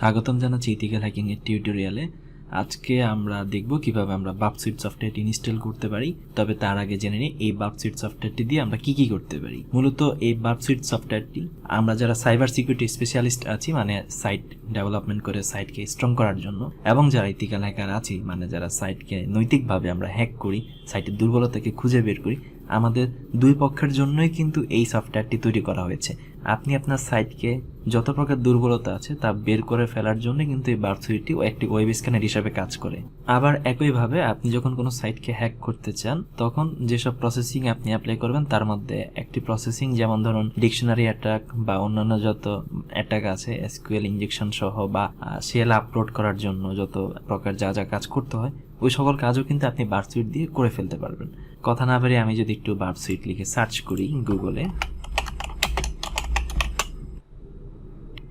স্বাগতম জানাচ্ছি ethical hacking এর টিউটোরিয়ালে আজকে আমরা দেখব কীভাবে আমরা বাপসুইট সফটওয়্যারটি ইনস্টল করতে পারি। তবে তার আগে জেনে নিই, এই বাপসুইট সফটওয়্যারটি দিয়ে আমরা কি কি করতে পারি। মূলত এই বাপসুইট সফটওয়্যারটি আমরা যারা সাইবার সিকিউরিটি স্পেশালিস্ট আছি মানে সাইট ডেভেলপমেন্ট করে সাইটকে স্ট্রং করার জন্য, এবং যারা ইথিক্যাল হ্যাকার আছি মানে যারা সাইটকে নৈতিকভাবে আমরা হ্যাক করি সাইটের দুর্বলতাকে খুঁজে বের করি, আমাদের দুই পক্ষের জন্যই কিন্তু এই সফটওয়্যারটি তৈরি করা হয়েছে। আপনি আপনার সাইটকে যত প্রকার দুর্বলতা আছে তা বের করে ফেলার জন্য কিন্তু এই বার্থুইটটি একটি ওয়েব স্ক্যানার হিসাবে কাজ করে। আবার একইভাবে আপনি যখন কোনো সাইটকে হ্যাক করতে চান, তখন যেসব প্রসেসিং আপনি অ্যাপ্লাই করবেন, তার মধ্যে একটি প্রসেসিং যেমন ধরুন ডিকশনারি অ্যাটাক বা অন্যান্য যত অ্যাটাক আছে, এসকিউএল ইঞ্জেকশন সহ বা সেল আপলোড করার জন্য যত প্রকার যা যা কাজ করতে হয়, ওই সকল কাজও কিন্তু আপনি বার্থসুইট দিয়ে করে ফেলতে পারবেন। কথা না বাড়িয়ে আমি যদি একটু বার্থসুইট লিখে সার্চ করি গুগলে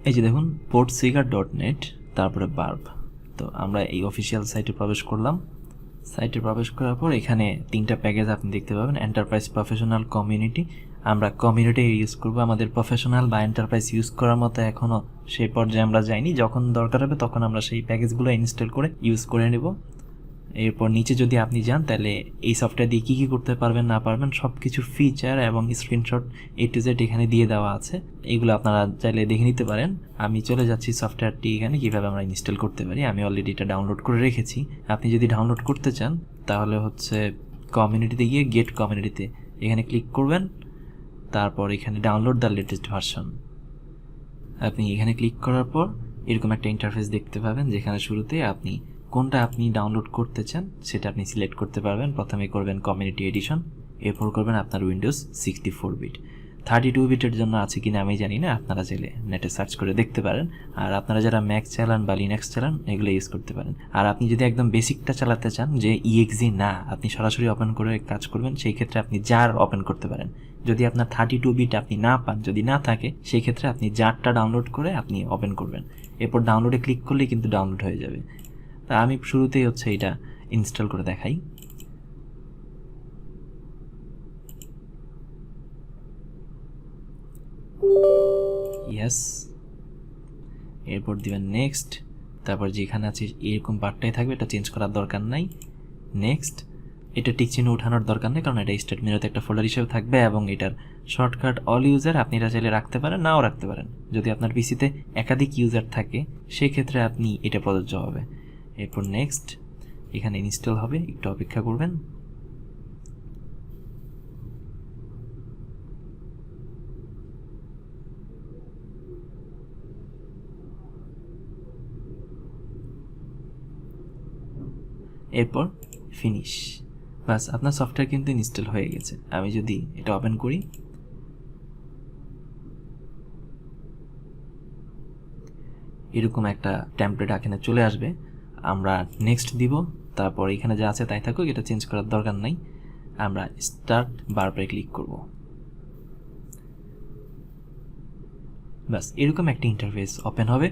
এই যে দেখুন পোর্ট সিগার ডট নেট তারপরে বার্ব তো আমরা এই অফিসিয়াল সাইটে প্রবেশ করলাম। সাইটে প্রবেশ করার পর এখানে তিনটা প্যাকেজ আপনি দেখতে পাবেন এন্টারপ্রাইজ প্রফেশনাল কমিউনিটি আমরা কমিউনিটি ইউজ করব। আমাদের প্রফেশনাল বা এন্টারপ্রাইজ ইউজ করার মতো এখনও সেই পর্যায়ে আমরা যাইনি। যখন দরকার হবে তখন আমরা সেই প্যাকেজগুলো ইনস্টল করে ইউজ করে নেব। এরপর নিচে যদি আপনি যান, তাহলে এই সফটওয়্যার দিয়ে কী কী করতে পারবেন, না পারবেন সব কিছু ফিচার এবং স্ক্রিনশট এ টু জেড এখানে দিয়ে দেওয়া আছে। এগুলো আপনারা চাইলে দেখে নিতে পারেন। আমি চলে যাচ্ছি সফটওয়্যারটি এখানে কীভাবে আমরা ইনস্টল করতে পারি। আমি অলরেডি এটা ডাউনলোড করে রেখেছি। আপনি যদি ডাউনলোড করতে চান, তাহলে হচ্ছে কমিউনিটিতে গিয়ে গেট কমিউনিটিতে এখানে ক্লিক করবেন। তারপর এখানে ডাউনলোড দ্য লেটেস্ট ভার্সন আপনি এখানে ক্লিক করার পর এরকম একটা ইন্টারফেস দেখতে পাবেন, যেখানে শুরুতে আপনি কোনটা আপনি ডাউনলোড করতে চান, সেটা আপনি সিলেক্ট করতে পারবেন। প্রথমে করবেন কমিউনিটি এডিশন এরপর করবেন আপনার Windows sixty four bit thirty two বিটের জন্য আছে কিনা আমি জানি না, আপনারা চাইলে নেটে সার্চ করে দেখতে পারেন। আর আপনারা যারা ম্যাক চালান বা লিনাক্স চালান, এগুলো ইউজ করতে পারেন। আর আপনি যদি একদম বেসিকটা চালাতে চান, যে ইএক্সি না, আপনি সরাসরি ওপেন করে কাজ করবেন, সেই ক্ষেত্রে আপনি জার ওপেন করতে পারেন। যদি আপনার থার্টি টু বিট আপনি না পান, যদি না থাকে, সেই ক্ষেত্রে আপনি জারটা ডাউনলোড করে আপনি ওপেন করবেন। এরপর ডাউনলোডে ক্লিক করলেই কিন্তু ডাউনলোড হয়ে যাবে। তা আমি শুরুতেই হচ্ছে এটা ইনস্টল করে দেখাই। ইয়েস এরপর দিবেন নেক্সট তারপর যেখানে আছে এরকম পার্টটাই থাকবে, এটা চেঞ্জ করার দরকার নাই। নেক্সট এটা টিক চিহ্ন উঠানোর দরকার নেই, কারণ এটা স্টেট একটা ফোল্ডার হিসেবে থাকবে এবং এটার শর্টকাট অল ইউজার আপনি এটা চাইলে রাখতে পারেন, নাও রাখতে পারেন। যদি আপনার পিসিতে একাধিক ইউজার থাকে, সেক্ষেত্রে আপনি এটা প্রযোজ্য হবে। এরপর নেক্সট এখানে ইনস্টল হবে, একটু অপেক্ষা করবেন। এরপর ফিনিশ বাস, আপনার সফটওয়্যার কিন্তু ইনস্টল হয়ে গেছে। আমি যদি এটা ওপেন করি। এরকম একটা ট্যাম্পলেট এখানে চলে আসবে। আমরা নেক্সট দিব, তারপর এখানে যা আছে তাই থাকুক, এটা চেঞ্জ করার দরকার নাই। আমরা স্টার্ট বারবারে ক্লিক করব। ব্যাস, এরকম একটা ইন্টারফেস ওপেন হবে।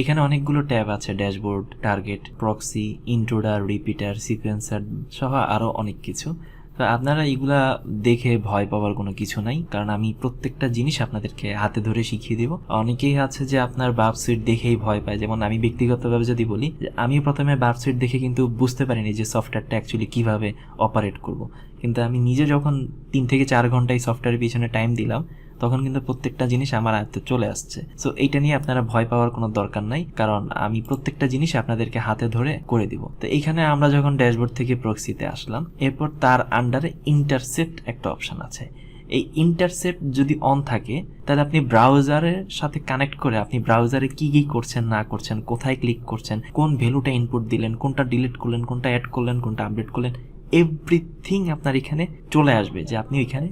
এখানে অনেকগুলো ট্যাব আছে dashboard target proxy intruder repeater sequencer সহ আরও অনেক কিছু। তো আপনারা এগুলা দেখে ভয় পাওয়ার কোনো কিছু নাই, কারণ আমি প্রত্যেকটা জিনিস আপনাদেরকে হাতে ধরে শিখিয়ে দেবো। অনেকেই আছে যে আপনার বাপসিট দেখেই ভয় পায়। যেমন আমি ব্যক্তিগতভাবে যদি বলি আমি প্রথমে বাপসিট দেখে কিন্তু বুঝতে পারিনি যে সফটওয়্যারটা অ্যাকচুয়ালি কীভাবে অপারেট করব। কিন্তু আমি নিজে যখন তিন থেকে চার ঘন্টায় সফটওয়্যারের পিছনে টাইম দিলাম তখন কিন্তু প্রত্যেকটা জিনিস আমার আয়ত্তে চলে আসছে। সো এইটা নিয়ে আপনারা ভয় পাওয়ার কোনো দরকার নাই, কারণ আমি প্রত্যেকটা জিনিস আপনাদেরকে হাতে ধরে করে দিব। তো এইখানে আমরা যখন ড্যাশবোর্ড থেকে প্রক্সিতে আসলাম, এরপর তার আন্ডারে ইন্টারসেপ্ট একটা অপশন আছে। এই ইন্টারসেপ্ট যদি অন থাকে, তাহলে আপনি ব্রাউজারের সাথে কানেক্ট করে আপনি ব্রাউজারে কি কি করছেন, না করছেন, কোথায় ক্লিক করছেন, কোন ভ্যালুটা ইনপুট দিলেন, কোনটা ডিলিট করলেন, কোনটা অ্যাড করলেন, কোনটা আপডেট করলেন এভরিথিং আপনার এখানে চলে আসবে যে আপনি ওইখানে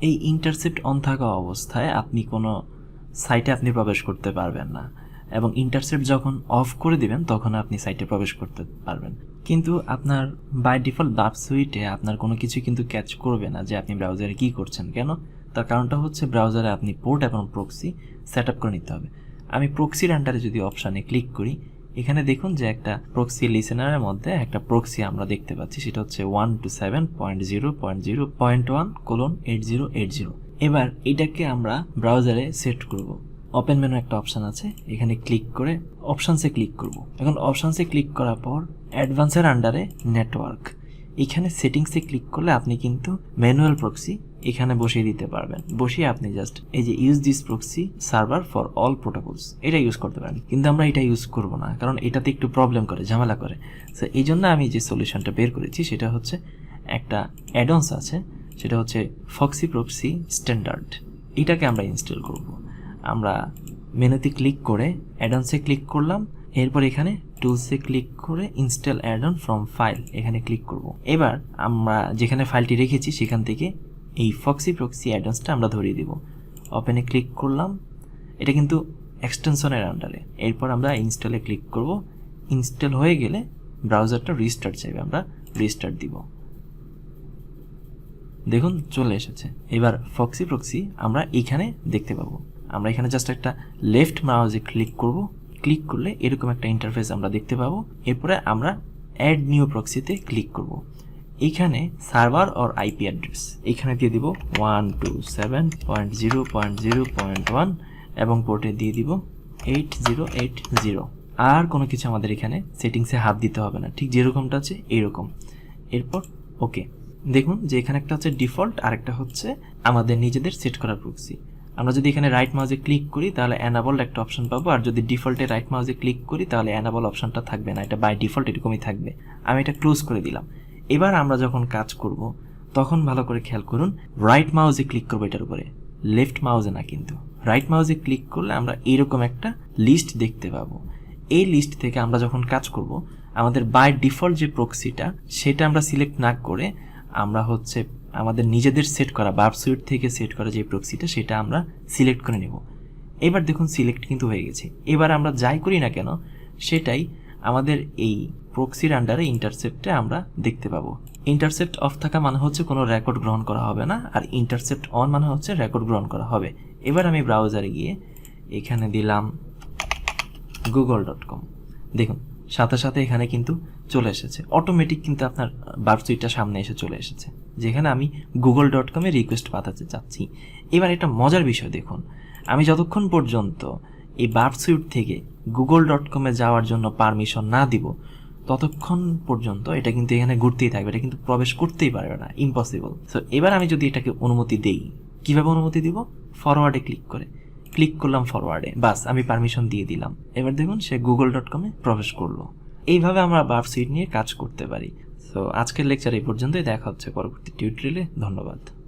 এই ইন্টারসেপ্ট অন থাকা অবস্থায় আপনি কোনো সাইটে আপনি প্রবেশ করতে পারবেন না। এবং ইন্টারসেপ্ট যখন অফ করে দিবেন, তখন আপনি সাইটে প্রবেশ করতে পারবেন। কিন্তু আপনার বাই ডিফল্ট বাপ সুইটে আপনার কোনো কিছু কিন্তু ক্যাচ করবে না যে আপনি ব্রাউজারে কী করছেন। কেন? তার কারণটা হচ্ছে ব্রাউজারে আপনি পোর্ট এবং প্রক্সি সেট আপ করে নিতে হবে। আমি প্রক্সির আন্ডারে যদি অপশানে ক্লিক করি এখানে দেখুন যে একটা প্রক্সি লিসেনারের মধ্যে একটা প্রক্সি আমরা দেখতে পাচ্ছি, সেটা হচ্ছে one two seven point zero point zero point one colon eight zero eight zero এবার এটাকে আমরা ব্রাউজারে সেট করব। ওপেন মেনু একটা অপশান আছে, এখানে ক্লিক করে অপশানসে ক্লিক করব। এখন অপশানসে ক্লিক করার পর অ্যাডভান্সের আন্ডারে নেটওয়ার্ক এখানে সেটিংসে ক্লিক করলে আপনি কিন্তু ম্যানুয়াল প্রক্সি এখানে বসিয়ে দিতে পারবেন। বসিয়ে আপনি জাস্ট এই যে use this proxy server for all protocols এটা ইউজ করতে পারেন। কিন্তু আমরা এটা ইউজ করব না, কারণ এটাতে একটু প্রবলেম করে, ঝামেলা করে। সো এই জন্য আমি যে সলিউশনটা বের করেছি সেটা হচ্ছে একটা অ্যাডন্স আছে, সেটা হচ্ছে ফক্সি প্রক্সি স্ট্যান্ডার্ড এটাকে আমরা ইনস্টল করব। আমরা মেনুতে ক্লিক করে অ্যাডন্সে ক্লিক করলাম, এরপর এখানে টুলসে ক্লিক করে install add on from file এখানে ক্লিক করব। এবার আমরা যেখানে ফাইলটি রেখেছি, সেখান থেকে এই ফক্সি প্রক্সি অ্যাডন্সটা আমরা ধরিয়ে দিব। ওপেনে ক্লিক করলাম। এটা কিন্তু এক্সটেনশনের আন্ডারে এরপর আমরা ইনস্টলে ক্লিক করব। ইনস্টল হয়ে গেলে ব্রাউজারটা রিস্টার্ট চাইবে, আমরা রিস্টার্ট দিব। দেখুন, চলে এসেছে। এবার ফক্সি প্রক্সি আমরা এইখানে দেখতে পাবো। আমরা এখানে জাস্ট একটা লেফট মাউজে ক্লিক করব। ক্লিক করলে এরকম একটা ইন্টারফেস আমরা দেখতে পাবো। এরপরে আমরা অ্যাড নিউ প্রক্সিতে ক্লিক করব। এইখানে সার্ভার অর আইপি অ্যাড্রেস এখানে দিয়ে দিব one two seven point zero point zero point one এবং পোর্টে দিয়ে দিব এইট জিরো এইট জিরো আর কোনো কিছু আমাদের এখানে সেটিংসে হাত দিতে হবে না। ঠিক যেরকমটা আছে এইরকম এরপর ওকে দেখুন যে এখানে একটা হচ্ছে ডিফল্ট আর একটা হচ্ছে আমাদের নিজেদের সেট করা প্রক্সি আমরা যদি এখানে রাইট মাউজে ক্লিক করি, তাহলে অ্যানাবল একটা অপশন পাবো। আর যদি ডিফল্টে রাইট মাউজে ক্লিক করি, তাহলে অ্যানাবল অপশনটা থাকবে না। এটা বাই ডিফল্ট এরকমই থাকবে। আমি এটা ক্লোজ করে দিলাম। এবার আমরা যখন কাজ করব, তখন ভালো করে খেয়াল করুন রাইট মাউজে ক্লিক করব এটার উপরে। লেফট মাউজে না কিন্তু। রাইট মাউজে ক্লিক করলে আমরা এইরকম একটা লিস্ট দেখতে পাবো। এই লিস্ট থেকে আমরা যখন কাজ করব, আমাদের বাই ডিফল্ট যে প্রক্সিটা সেটা আমরা সিলেক্ট না করে আমরা হচ্ছে আমাদের নিজেদের সেট করা বার্ব সুইট থেকে সেট করা যে প্রক্সিটা সেটা আমরা সিলেক্ট করে নেব। এবার দেখুন সিলেক্ট কিন্তু হয়ে গেছে। এবার আমরা যাই করি না কেন, সেটাই আমাদের এই প্রক্সির আন্ডারে ইন্টারসেপ্টে আমরা দেখতে পাবো। ইন্টারসেপ্ট অফ থাকা মানে হচ্ছে কোনো রেকর্ড গ্রহণ করা হবে না, আর ইন্টারসেপ্ট অন মানে হচ্ছে রেকর্ড গ্রহণ করা হবে। এবার আমি ব্রাউজারে গিয়ে এখানে দিলাম গুগল ডট কম দেখুন সাথে সাথে এখানে কিন্তু চলে এসেছে। অটোমেটিক কিন্তু আপনার বার্বসুইটটা সামনে এসে চলে এসেছে, যেখানে আমি গুগল ডট কমে রিকোয়েস্ট পাঠাতে চাচ্ছি। এবার এটা মজার বিষয় দেখুন। আমি যতক্ষণ পর্যন্ত এই বার্বসুইট থেকে গুগল ডট কমে যাওয়ার জন্য পারমিশন না দিব, ততক্ষণ পর্যন্ত এটা কিন্তু এখানে ঘুরতেই থাকবে। এটা কিন্তু প্রবেশ করতেই পারবে না ইম্পসিবল সো এবার আমি যদি এটাকে অনুমতি দেই, কীভাবে অনুমতি দিব? ফরওয়ার্ডে ক্লিক করে। ক্লিক করলাম ফরওয়ার্ডে বাস, আমি পারমিশন দিয়ে দিলাম। এবার দেখুন, সে গুগল ডট কমে প্রবেশ করল। এইভাবে আমরা বার্ব সিট নিয়ে কাজ করতে পারি। তো আজকের লেকচার এই পর্যন্তই। দেখা হচ্ছে পরবর্তী টিউটোরিয়ালে ধন্যবাদ।